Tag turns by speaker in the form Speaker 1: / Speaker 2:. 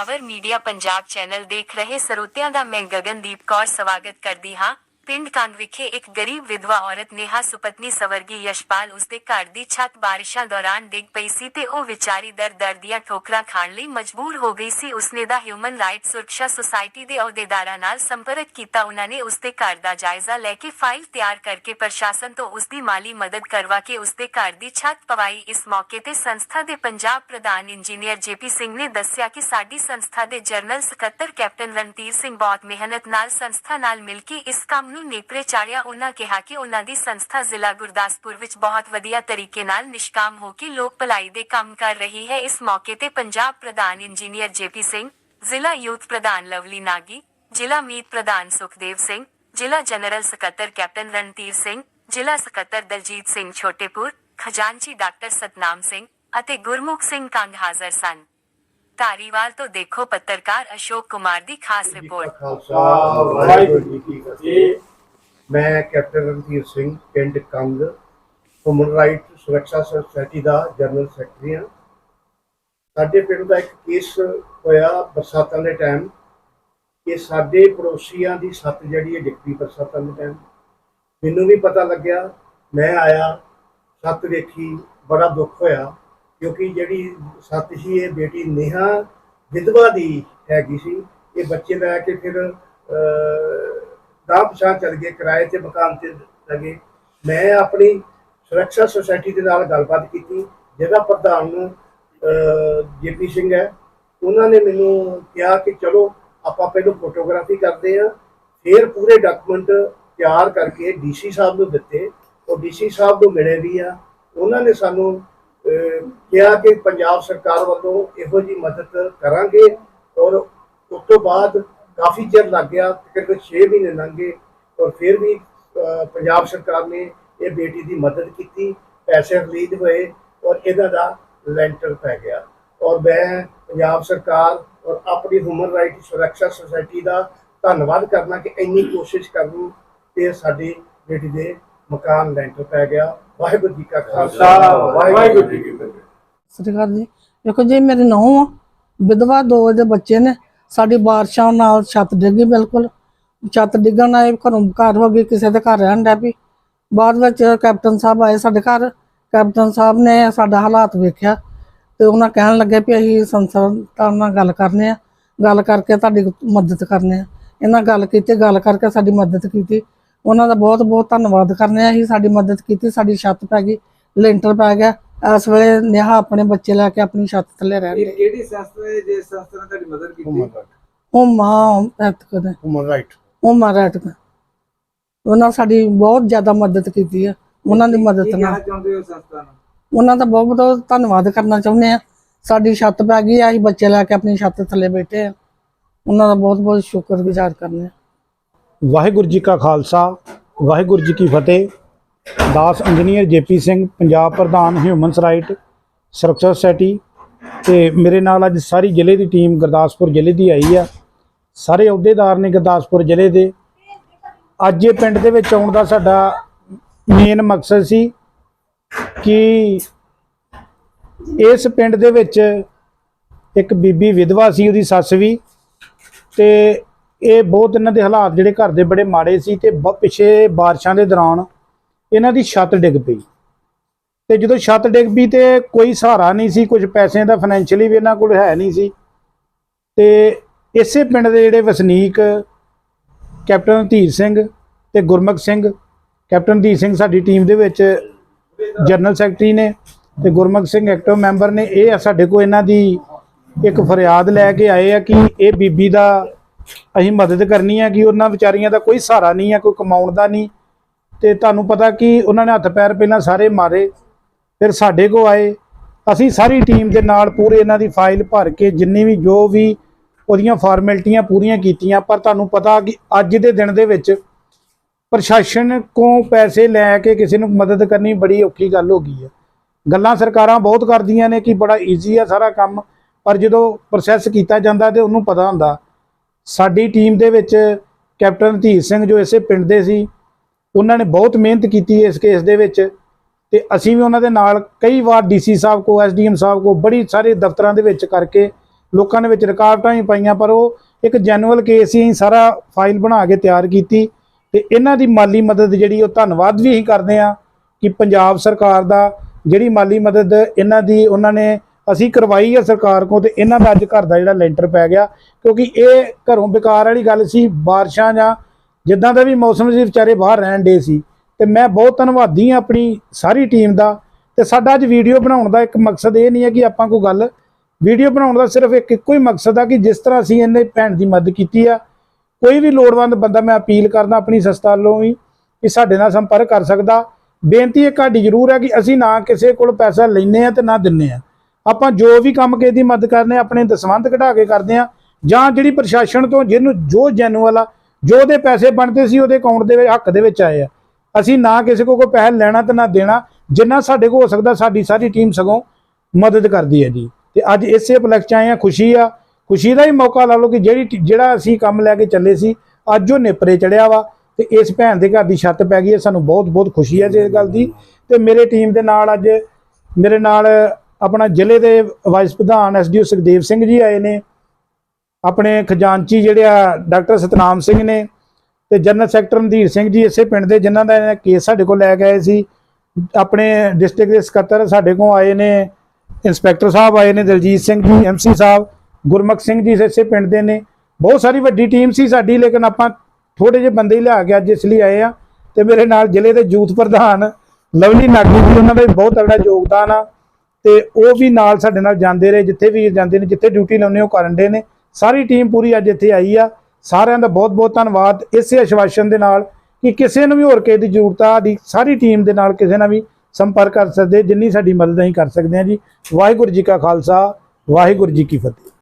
Speaker 1: Power media Punjab channel ਦੇਖ ਰਹੇ ਸਰੋਤਿਆਂ ਦਾ ਮੈਂ ਗਗਨਦੀਪ ਕੌਰ ਸਵਾਗਤ ਕਰਦੀ ਹਾਂ। ਪਿੰਡ ਕੰਗ ਵਿਖੇ ਇੱਕ ਗਰੀਬ ਵਿਧਵਾ ਔਰਤ ਨੇਹਾ ਸੁਪਤਨੀ ਸਵਰਗੀ ਯਸ਼ਪਾਲ ਉਸਦੇ ਘਰ ਦੀ ਛੱਤ ਬਾਰਿਸ਼ਾਂ ਦੌਰਾਨ ਡਿੱਗ ਪਈ ਸੀ ਤੇ ਉਹ ਵਿਚਾਰੀ ਦਰ ਦਰ ਦੀਆਂ ਠੋਕਰਾਂ ਖਾਣ ਲਈ ਮਜਬੂਰ ਹੋ ਗਈ ਸੀ। ਉਸਨੇ ਦਾ ਹਿਊਮਨ ਰਾਈਟ ਸੁਰੱਖਿਆ ਸੁਸਾਇਟੀ ਦੇ ਅਹੁਦੇਦਾਰਾਂ ਨਾਲ ਸੰਪਰਕ ਕੀਤਾ। ਉਹਨਾਂ ਨੇ ਉਸਦੇ ਘਰ ਦਾ ਜਾਇਜ਼ਾ ਲੈ ਕੇ ਫਾਈਲ ਤਿਆਰ ਕਰਕੇ ਪ੍ਰਸ਼ਾਸਨ ਤੋਂ ਉਸਦੀ ਮਾਲੀ ਮਦਦ ਕਰਵਾ ਕੇ ਉਸਦੇ ਘਰ ਦੀ ਛੱਤ ਪਵਾਈ। ਇਸ ਮੌਕੇ ਤੇ ਸੰਸਥਾ ਦੇ ਪੰਜਾਬ ਪ੍ਰਧਾਨ ਇੰਜੀਨੀਅਰ ਜੇਪੀ ਸਿੰਘ ਨੇ ਦੱਸਿਆ ਕਿ ਸਾਡੀ ਸੰਸਥਾ ਦੇ ਜਨਰਲ ਸਕੱਤਰ ਕੈਪਟਨ ਰਣਧੀਰ ਸਿੰਘ ਬਹੁਤ ਮਿਹਨਤ ਨਾਲ ਸੰਸਥਾ ਨਾਲ ਮਿਲ ਕੇ ਇਸ ਕੰਮ ਨੂੰ ਨੇਪਰੇ ਚਾੜਿਆ ਉਹਨਾਂ ਕਿਹਾ ਕਿ ਉਹਨਾਂ ਦੀ ਸੰਸਥਾ ਜ਼ਿਲ੍ਹਾ ਗੁਰਦਾਸਪੁਰ ਵਿੱਚ ਬਹੁਤ ਵਧੀਆ ਤਰੀਕੇ ਨਾਲ ਨਿਸ਼ਕਾਮ ਹੋ ਕੇ ਲੋਕ ਭਲਾਈ ਦੇ ਕੰਮ ਕਰ ਰਹੀ ਹੈ। ਇਸ ਮੌਕੇ ਤੇ ਪੰਜਾਬ ਪ੍ਰਧਾਨ ਇੰਜੀਨੀਅਰ ਜੇਪੀ ਸਿੰਘ ਜ਼ਿਲ੍ਹਾ ਯੂਥ ਪ੍ਰਧਾਨ ਲਵਲੀ ਨਾਗੀ ਜ਼ਿਲ੍ਹਾ ਮੀਤ ਪ੍ਰਧਾਨ ਸੁਖਦੇਵ ਸਿੰਘ ਜ਼ਿਲ੍ਹਾ ਜਨਰਲ ਸਕੱਤਰ ਕੈਪਟਨ ਰਣਧੀਰ ਸਿੰਘ ਜ਼ਿਲ੍ਹਾ ਸਕੱਤਰ ਦਲਜੀਤ ਸਿੰਘ ਛੋਟੇਪੁਰ ਖਜ਼ਾਨਚੀ ਡਾਕਟਰ ਸਤਨਾਮ ਸਿੰਘ ਅਤੇ ਗੁਰਮੁਖ ਸਿੰਘ ਕੰਗ ਹਾਜ਼ਰ ਸਨ। ਧਾਰੀਵਾਲ ਤੋਂ ਦੇਖੋ ਪੱਤਰਕਾਰ ਅਸ਼ੋਕ ਕੁਮਾਰ ਦੀ ਖਾਸ ਰਿਪੋਰਟ।
Speaker 2: ਖਾਲਸਾ ਵਾਹਿਗੁਰੂ ਜੀ ਕੀ ਫਤਿਹ। ਮੈਂ ਕੈਪਟਨ ਰਣਧੀਰ ਸਿੰਘ, ਪਿੰਡ ਕੰਗ ਹਿਊਮਨ ਰਾਈਟ ਸੁਰੱਖਿਆ ਸੁਸਾਇਟੀ ਦਾ ਜਨਰਲ ਸੈਕਟਰੀ ਹਾਂ। ਸਾਡੇ ਪਿੰਡ ਦਾ ਇੱਕ ਕੇਸ ਹੋਇਆ ਬਰਸਾਤਾਂ ਦੇ ਟਾਈਮ ਕਿ ਸਾਡੇ ਪੜੋਸੀਆਂ ਦੀ ਛੱਤ ਜਿਹੜੀ ਹੈ ਡਿੱਗੀ ਬਰਸਾਤਾਂ ਦੇ ਟਾਈਮ ਮੈਨੂੰ ਵੀ ਪਤਾ ਲੱਗਿਆ, ਮੈਂ ਆਇਆ ਛੱਤ ਵੇਖੀ ਬੜਾ ਦੁੱਖ ਹੋਇਆ, ਕਿਉਂਕਿ ਜਿਹੜੀ ਛੱਤ ਸੀ, ਇਹ ਬੇਟੀ ਨੇਹਾ ਵਿਧਵਾ ਦੀ ਹੈਗੀ ਸੀ। ਇਹ ਬੱਚੇ ਲੈ ਕੇ ਫਿਰ ਗਾਂਹ ਪਛਾਣ ਚੱਲ ਗਏ ਕਿਰਾਏ ਤੇ ਮਕਾਨ ਤੇ ਲਗੇ ਮੈਂ ਆਪਣੀ ਸੁਰੱਖਿਆ ਸੁਸਾਇਟੀ ਦੇ ਨਾਲ ਗੱਲਬਾਤ ਕੀਤੀ, ਜਿਹਦਾ ਪ੍ਰਧਾਨ ਜੇਪੀ ਸਿੰਘ ਹੈ। ਉਹਨਾਂ ਨੇ ਮੈਨੂੰ ਕਿਹਾ ਕਿ ਚਲੋ, ਆਪਾਂ ਪਹਿਲਾਂ ਫੋਟੋਗ੍ਰਾਫੀ ਕਰਦੇ ਆ ਫਿਰ ਪੂਰੇ ਡਾਕੂਮੈਂਟ ਤਿਆਰ ਕਰਕੇ ਡੀਸੀ ਸਾਹਿਬ ਨੂੰ ਦਿੱਤੇ। ਉਹ ਡੀਸੀ ਸਾਹਿਬ ਨੂੰ ਮਿਲੇ ਵੀ ਆ। ਉਹਨਾਂ ਨੇ ਸਾਨੂੰ ਕਿਹਾ ਕਿ ਪੰਜਾਬ ਸਰਕਾਰ ਵੱਲੋਂ ਇਹੋ ਜੀ ਮਦਦ ਕਰਾਂਗੇ ਔਰ ਉਸ ਤੋਂ ਬਾਅਦ ਕਾਫੀ ਚਿਰ ਲੱਗ ਗਿਆ ਤਕਰੀਬਨ 6 ਮਹੀਨੇ ਲੰਘੇ ਔਰ ਫਿਰ ਵੀ ਪੰਜਾਬ ਸਰਕਾਰ ਨੇ ਇਹ ਬੇਟੀ ਦੀ ਮਦਦ ਕੀਤੀ ਪੈਸੇ ਰਿਲੀਜ਼ ਹੋਏ ਔਰ ਇਹਦਾ ਦਾ ਲੈਂਟਰ ਪੈ ਗਿਆ। ਔਰ ਮੈਂ ਪੰਜਾਬ ਸਰਕਾਰ ਔਰ ਆਪਣੀ ਹਿਊਮਨ ਰਾਈਟ ਸੁਰੱਖਿਆ ਸੁਸਾਇਟੀ ਦਾ ਧੰਨਵਾਦ ਕਰਨਾ ਕਿ ਇੰਨੀ ਕੋਸ਼ਿਸ਼ ਕਰਨ ਤੇ ਸਾਡੀ ਬੇਟੀ ਦੇ ਮਕਾਨ ਲੈਂਟਰ ਪੈ ਗਿਆ। ਵਾਹਿਗੁਰੂ ਜੀ ਕਾ ਖਾਲਸਾ। ਵਾਹਿਗੁਰੂ ਜੀ ਕੀ ਫਤਿਹ।
Speaker 3: ਸਤਿ ਸ਼੍ਰੀ ਅਕਾਲ ਜੀ। ਦੇਖੋ ਜੀ ਮੇਰੀ ਨੂੰਹ ਆ ਵਿਧਵਾ ਦੋ ਦੇ ਬੱਚੇ ਨੇ। ਸਾਡੀ ਬਾਰਿਸ਼ਾਂ ਨਾਲ ਛੱਤ ਡਿੱਗੀ ਬਿਲਕੁਲ। ਛੱਤ ਡਿੱਗਣ ਨਾਲ ਇਹ ਘਰੋਂ ਘਰ ਹੋ ਗਈ ਕਿਸੇ ਦੇ ਘਰ ਰਹਿਣ ਡਿਆ ਵੀ ਬਾਅਦ ਵਿੱਚ ਕੈਪਟਨ ਸਾਹਿਬ ਆਏ ਸਾਡੇ ਘਰ। ਕੈਪਟਨ ਸਾਹਿਬ ਨੇ ਸਾਡਾ ਹਾਲਾਤ ਵੇਖਿਆ ਤੇ ਉਹਨਾਂ ਕਹਿਣ ਲੱਗੇ ਵੀ ਅਸੀਂ ਸੰਸਥਾ ਨਾਲ ਗੱਲ ਕਰਨੇ ਆ। ਗੱਲ ਕਰਕੇ ਤੁਹਾਡੀ ਮਦਦ ਕਰਨੇ ਆ। ਇਹਨਾਂ ਗੱਲ ਕੀਤੀ, ਗੱਲ ਕਰਕੇ ਸਾਡੀ ਮਦਦ ਕੀਤੀ। ਉਹਨਾਂ ਦਾ ਬਹੁਤ ਬਹੁਤ ਧੰਨਵਾਦ ਕਰਨੇ ਆ। ਅਸੀਂ ਸਾਡੀ ਮਦਦ ਕੀਤੀ, ਸਾਡੀ ਛੱਤ ਪੈ ਗਈ, ਲੈਂਟਰ ਪੈ ਗਿਆ। ਇਸ ਵੇਲੇ ਨੇਹਾ ਆਪਣੇ ਬੱਚੇ ਲੈ ਕੇ ਆਪਣੀ ਛੱਤ ਥੱਲੇ ਰਹਿ
Speaker 4: ਇਹ
Speaker 3: ਰਹੀ।
Speaker 4: ਕਿਹੜੀ ਸੰਸਥਾ ਹੈ ਜਿਸ ਸੰਸਥਾ ਨੇ ਤੁਹਾਡੀ ਮਦਦ ਕੀਤੀ?
Speaker 2: ਹਿਊਮਨ ਰਾਈਟ
Speaker 3: ਉਹ ਮਾਂ ਐਤਕ ਦੇ
Speaker 2: ਹਿਊਮਨ ਰਾਈਟ
Speaker 3: ਉਹ ਮਾਂ ਐਤਕ ਉਹਨਾਂ ਸਾਡੀ ਬਹੁਤ ਜ਼ਿਆਦਾ ਮਦਦ ਕੀਤੀ ਹੈ ਉਹਨਾਂ ਦੀ ਮਦਦ ਨਾਲ।
Speaker 4: ਕਹਿਣਾ ਚਾਹੁੰਦੇ ਹੋ ਸੰਸਥਾ ਨੂੰ?
Speaker 3: ਉਹਨਾਂ ਦਾ ਬਹੁਤ ਬਹੁਤ ਧੰਨਵਾਦ ਕਰਨਾ ਚਾਹੁੰਦੇ ਆ। ਸਾਡੀ ਛੱਤ ਪੈ ਗਈ ਆ। ਅਸੀਂ ਬੱਚੇ ਲੈ ਕੇ ਆਪਣੀ ਛੱਤ ਥੱਲੇ ਬੈਠੇ ਆ। ਉਹਨਾਂ ਦਾ ਬਹੁਤ ਬਹੁਤ ਸ਼ੁਕਰਗੁਜ਼ਾਰ ਕਰਨੇ ਆ।
Speaker 5: ਵਾਹਿਗੁਰੂ ਜੀ ਕਾ ਖਾਲਸਾ ਵਾਹਿਗੁਰੂ ਜੀ ਕੀ ਫਤਿਹ। ਦਾਸ ਇੰਜੀਨੀਅਰ ਜੇਪੀ ਸਿੰਘ, ਪੰਜਾਬ ਪ੍ਰਧਾਨ ਹਿਊਮਨਸ ਰਾਈਟ, ਸੁਰੱਖਿਆ ਸੁਸਾਇਟੀ ਤੇ ਮੇਰੇ ਨਾਲ ਅੱਜ ਸਾਰੀ ਜ਼ਿਲ੍ਹੇ ਦੀ ਟੀਮ ਗੁਰਦਾਸਪੁਰ ਜ਼ਿਲ੍ਹੇ ਦੀ ਆਈ ਆ। ਸਾਰੇ ਅਹੁਦੇਦਾਰ ਨੇ ਗੁਰਦਾਸਪੁਰ ਜ਼ਿਲ੍ਹੇ ਦੇ। ਅੱਜ ਇਹ ਪਿੰਡ ਦੇ ਵਿੱਚ ਆਉਣ ਦਾ ਸਾਡਾ ਮੇਨ ਮਕਸਦ ਸੀ ਕਿ ਇਸ ਪਿੰਡ ਦੇ ਵਿੱਚ ਇੱਕ ਬੀਬੀ ਵਿਧਵਾ ਸੀ, ਉਹਦੀ ਸੱਸ ਵੀ ਤੇ ਇਹ ਬਹੁਤ ਇਹਨਾਂ ਦੇ ਹਾਲਾਤ ਜਿਹੜੇ ਘਰ ਦੇ ਬੜੇ ਮਾੜੇ ਸੀ ਤੇ ਬ- ਪਿਛੇ ਬਾਰਿਸ਼ਾਂ ਦੇ ਦੌਰਾਨ ਇਹਨਾਂ ਦੀ ਛੱਤ ਡਿੱਗ ਪਈ। ਤੇ ਜਦੋਂ ਛੱਤ ਡਿੱਗ ਪਈ ਤੇ ਕੋਈ ਸਹਾਰਾ ਨਹੀਂ ਸੀ, ਕੁਝ ਪੈਸੇ ਦਾ ਫਾਈਨੈਂਸ਼ੀਅਲੀ ਵੀ ਇਹਨਾਂ ਕੋਲ ਹੈ ਨਹੀਂ ਸੀ। ਤੇ ਇਸੇ ਪਿੰਡ ਦੇ ਜਿਹੜੇ ਵਸਨੀਕ ਕੈਪਟਨ ਧੀਰ ਸਿੰਘ ਤੇ ਗੁਰਮੁਖ ਸਿੰਘ, ਕੈਪਟਨ ਧੀਰ ਸਿੰਘ ਸਾਡੀ ਟੀਮ ਦੇ ਵਿੱਚ ਜਨਰਲ ਸੈਕਟਰੀ ਨੇ ਤੇ ਗੁਰਮੁਖ ਸਿੰਘ ਐਕਟਿਵ ਮੈਂਬਰ ਨੇ, ਇਹ ਸਾਡੇ ਕੋਲ ਇਹਨਾਂ ਦੀ ਇੱਕ ਫਰਿਆਦ ਲੈ ਕੇ ਆਏ ਆ ਕਿ ਇਹ ਬੀਬੀ ਦਾ ਅਸੀਂ ਮਦਦ ਕਰਨੀ ਹੈ ਕਿ ਉਹਨਾਂ ਵਿਚਾਰੀਆਂ ਦਾ ਕੋਈ ਸਹਾਰਾ ਨਹੀਂ ਹੈ ਕੋਈ ਕਮਾਉਣ ਦਾ ਨਹੀਂ। ਤੇ ਤੁਹਾਨੂੰ ਪਤਾ ਕਿ ਉਹਨਾਂ ਨੇ ਹੱਥ ਪੈਰ ਪਹਿਲਾਂ ਸਾਰੇ ਮਾਰੇ, ਫਿਰ ਸਾਡੇ ਕੋ ਆਏ। ਅਸੀਂ ਸਾਰੀ ਟੀਮ ਦੇ ਨਾਲ ਪੂਰੇ ਇਹਨਾਂ ਦੀ ਫਾਈਲ ਭਰ ਕੇ ਜਿੰਨੀ ਵੀ ਜੋ ਵੀ ਉਹਦੀਆਂ ਫਾਰਮੈਲਿਟੀਆਂ ਪੂਰੀਆਂ ਕੀਤੀਆਂ, ਪਰ ਤੁਹਾਨੂੰ ਪਤਾ ਕਿ ਅੱਜ ਦੇ ਦਿਨ ਦੇ ਵਿੱਚ ਪ੍ਰਸ਼ਾਸਨ ਕੋਲ ਪੈਸੇ ਲੈ ਕੇ ਕਿਸੇ ਨੂੰ ਮਦਦ ਕਰਨੀ ਬੜੀ ਔਖੀ ਗੱਲ ਹੋ ਗਈ ਹੈ। ਗੱਲਾਂ ਸਰਕਾਰਾਂ ਬਹੁਤ ਕਰਦੀਆਂ ਨੇ ਕਿ ਬੜਾ ਈਜ਼ੀ ਆ ਸਾਰਾ ਕੰਮ, ਪਰ ਜਦੋਂ ਪ੍ਰੋਸੈਸ ਕੀਤਾ ਜਾਂਦਾ ਤੇ ਉਹਨੂੰ ਪਤਾ ਹੁੰਦਾ। ਸਾਡੀ ਟੀਮ ਦੇ ਵਿੱਚ ਕੈਪਟਨ ਧੀਰ ਸਿੰਘ ਜੋ ਇਸੇ ਪਿੰਡ ਦੇ ਸੀ ਉਹਨਾਂ ਨੇ ਬਹੁਤ ਮਿਹਨਤ ਕੀਤੀ ਇਸ ਕੇਸ ਦੇ ਵਿੱਚ ਤੇ ਅਸੀਂ ਵੀ ਉਹਨਾਂ ਦੇ ਨਾਲ ਕਈ ਵਾਰ ਡੀਸੀ ਸਾਹਿਬ ਕੋ, ਐਸਡੀਐਮ ਸਾਹਿਬ ਕੋ, ਬੜੀ ਸਾਰੇ ਦਫ਼ਤਰਾਂ ਦੇ ਵਿੱਚ ਕਰਕੇ ਲੋਕਾਂ ਦੇ ਵਿੱਚ ਰੁਕਾਵਟਾਂ ਵੀ ਪਾਈਆਂ, ਪਰ ਉਹ ਇੱਕ ਜੈਨੂਅਲ ਕੇਸ ਹੀ ਅਸੀਂ ਸਾਰਾ ਫਾਈਲ ਬਣਾ ਕੇ ਤਿਆਰ ਕੀਤੀ ਤੇ ਇਹਨਾਂ ਦੀ ਮਾਲੀ ਮਦਦ ਜਿਹੜੀ ਉਹ ਧੰਨਵਾਦ ਵੀ ਅਸੀਂ ਕਰਦੇ ਆ ਕਿ ਪੰਜਾਬ ਸਰਕਾਰ ਦਾ ਜਿਹੜੀ ਮਾਲੀ ਮਦਦ ਇਹਨਾਂ ਦੀ ਉਹਨਾਂ ਨੇ ਅਸੀਂ ਕਰਵਾਈ ਹੈ ਸਰਕਾਰ ਕੋ ਤੇ ਇਹਨਾਂ ਦਾ ਅੱਜ ਘਰ ਦਾ ਜਿਹੜਾ ਲੈਂਟਰ ਪੈ ਗਿਆ ਕਿਉਂਕਿ ਇਹ ਘਰੋਂ ਬੇਕਾਰ ਵਾਲੀ ਗੱਲ ਸੀ, ਬਾਰਿਸ਼ਾਂ ਜਾਂ ਜਿੱਦਾਂ ਦਾ ਵੀ ਮੌਸਮ ਸੀ ਵਿਚਾਰੇ ਬਾਹਰ ਰਹਿਣ ਦੇ ਸੀ। ਤੇ ਮੈਂ ਬਹੁਤ ਧੰਨਵਾਦੀ ਹਾਂ ਆਪਣੀ ਸਾਰੀ ਟੀਮ ਦਾ। ਤੇ ਸਾਡਾ ਅੱਜ ਵੀਡੀਓ ਬਣਾਉਣ ਦਾ ਇੱਕ ਮਕਸਦ ਇਹ ਨਹੀਂ ਹੈ ਕਿ ਆਪਾਂ ਕੋਈ ਗੱਲ ਵੀਡੀਓ ਬਣਾਉਣ ਦਾ ਸਿਰਫ ਇੱਕ ਇੱਕੋ ਹੀ ਮਕਸਦ ਆ ਕਿ ਜਿਸ ਤਰ੍ਹਾਂ ਅਸੀਂ ਇਹਨੇ ਭੈਣ ਦੀ ਮਦਦ ਕੀਤੀ ਆ ਕੋਈ ਵੀ ਲੋੜਵੰਦ ਬੰਦਾ ਮੈਂ ਅਪੀਲ ਕਰਦਾ ਆਪਣੀ ਸੰਸਥਾ ਵੱਲੋਂ ਵੀ ਕਿ ਸਾਡੇ ਨਾਲ ਸੰਪਰਕ ਕਰ ਸਕਦਾ। ਬੇਨਤੀ ਇਹ ਸਾਡੀ ਜ਼ਰੂਰ ਹੈ ਕਿ ਅਸੀਂ ਨਾ ਕਿਸੇ ਕੋਲ ਪੈਸਾ ਲੈਨੇ ਆ ਤੇ ਨਾ ਦਿੰਨੇ ਆ ਆਪਾਂ ਜੋ ਵੀ ਕੰਮ ਕਿਸੇ ਦੀ ਮਦਦ ਕਰਨੇ ਆ, ਆਪਣੇ ਦਸਵੰਧ ਘਟਾ ਕੇ ਕਰਦੇ ਆ ਜਾਂ ਜਿਹੜੀ ਪ੍ਰਸ਼ਾਸਨ ਤੋਂ ਜਿਹਨੂੰ ਜੋ ਜੈਨੂਅਲ ਆ ਜੋ ਉਹਦੇ ਪੈਸੇ ਬਣਦੇ ਸੀ ਉਹਦੇ ਅਕਾਊਂਟ ਦੇ ਵਿੱਚ ਹੱਕ ਦੇ ਵਿੱਚ ਆਏ ਆ। ਅਸੀਂ ਨਾ ਕਿਸੇ ਕੋਲ ਕੋਈ ਪੈਸਾ ਲੈਣਾ ਤੇ ਨਾ ਦੇਣਾ। ਜਿੰਨਾ ਸਾਡੇ ਕੋਲ ਹੋ ਸਕਦਾ, ਸਾਡੀ ਸਾਰੀ ਟੀਮ ਸਗੋਂ ਮਦਦ ਕਰਦੀ ਹੈ ਜੀ। ਤੇ ਅੱਜ ਇਸੇ ਉਪਲਕਸ਼ 'ਚ ਆਏ ਆ, ਖੁਸ਼ੀ ਆ। ਖੁਸ਼ੀ ਦਾ ਹੀ ਮੌਕਾ ਲਾ ਲਓ ਕਿ ਜਿਹੜੀ ਜਿਹੜਾ ਅਸੀਂ ਕੰਮ ਲੈ ਕੇ ਚੱਲੇ ਸੀ, ਅੱਜ ਉਹ ਨੇਪਰੇ ਚੜਿਆ ਵਾ। ਤੇ ਇਸ ਭੈਣ ਦੇ ਘਰ ਦੀ ਛੱਤ ਪੈ ਗਈ ਹੈ। ਸਾਨੂੰ ਬਹੁਤ ਬਹੁਤ ਖੁਸ਼ੀ ਹੈ ਇਸ ਗੱਲ ਦੀ। ਤੇ ਮੇਰੇ ਟੀਮ ਦੇ ਨਾਲ ਅੱਜ ਮੇਰੇ ਨਾਲ ਆਪਣਾ ਜ਼ਿਲ੍ਹੇ ਦੇ ਵਾਈਸ ਪ੍ਰਧਾਨ ਐਸਡੀਓ ਸੁਖਦੇਵ ਸਿੰਘ ਜੀ ਆਏ ਨੇ। ਆਪਣੇ ਖਜ਼ਾਨਚੀ ਜਿਹੜੇ ਆ ਡਾਕਟਰ ਸਤਨਾਮ ਸਿੰਘ ਨੇ ਤੇ ਜਨਰਲ ਸੈਕਟਰ ਰਣਧੀਰ ਸਿੰਘ ਜੀ ਇਸੇ ਪਿੰਡ ਦੇ ਜਿਨ੍ਹਾਂ ਦਾ ਇਹ ਕੇਸ ਸਾਡੇ ਕੋਲ ਲੈ ਕੇ ਆਏ ਸੀ। ਆਪਣੇ ਡਿਸਟ੍ਰਿਕਟ ਦੇ ਸਕੱਤਰ ਸਾਡੇ ਕੋਲ ਆਏ ਨੇ, ਇੰਸਪੈਕਟਰ ਸਾਹਿਬ ਆਏ ਨੇ, ਦਲਜੀਤ ਸਿੰਘ ਜੀ ਐਮਸੀ ਸਾਹਿਬ, ਗੁਰਮੁਖ ਸਿੰਘ ਜੀ ਇਸੇ ਪਿੰਡ ਦੇ ਨੇ। ਬਹੁਤ ਸਾਰੀ ਵੱਡੀ ਟੀਮ ਸੀ ਸਾਡੀ, ਲੇਕਿਨ ਆਪਾਂ ਥੋੜੇ ਜਿਹੇ ਬੰਦੇ ਹੀ ਲਿਆ ਕੇ ਅੱਜ ਇਸ ਲਈ ਆਏ ਆ। ਤੇ ਮੇਰੇ ਨਾਲ ਜ਼ਿਲ੍ਹੇ ਦੇ ਯੂਥ ਪ੍ਰਧਾਨ ਲਵਲੀ ਨਾਗੀ ਜੀ, ਉਹਨਾਂ ਦਾ ਵੀ ਬਹੁਤ ਤਗੜਾ ਯੋਗਦਾਨ ਆ। ਤੇ ਉਹ ਵੀ ਨਾਲ ਸਾਡੇ ਨਾਲ ਜਾਂਦੇ ਰਹੇ, ਜਿੱਥੇ ਵੀ ਜਾਂਦੇ ਨੇ, ਜਿੱਥੇ ਡਿਊਟੀ ਲਾਉਂਦੇ ਉਹ ਕਰਨ ਦੇ ਨੇ। ਸਾਰੀ ਟੀਮ ਪੂਰੀ ਅੱਜ ਇੱਥੇ ਆਈ ਆ। ਸਾਰਿਆਂ ਦਾ ਬਹੁਤ ਬਹੁਤ ਧੰਨਵਾਦ ਇਸੇ ਆਸ਼ਵਾਸਨ ਦੇ ਨਾਲ ਕਿ ਕਿਸੇ ਨੂੰ ਵੀ ਹੋਰ ਕਿਸੇ ਦੀ ਜ਼ਰੂਰਤ ਆ ਦੀ ਸਾਰੀ ਟੀਮ ਦੇ ਨਾਲ ਕਿਸੇ ਨਾਲ ਵੀ ਸੰਪਰਕ ਕਰ ਸਕਦੇ, ਜਿੰਨੀ ਸਾਡੀ ਮਦਦ ਅਸੀਂ ਕਰ ਸਕਦੇ ਹਾਂ ਜੀ। ਵਾਹਿਗੁਰੂ ਜੀ ਕਾ ਖਾਲਸਾ, ਵਾਹਿਗੁਰੂ ਜੀ ਕੀ ਫਤਿਹ।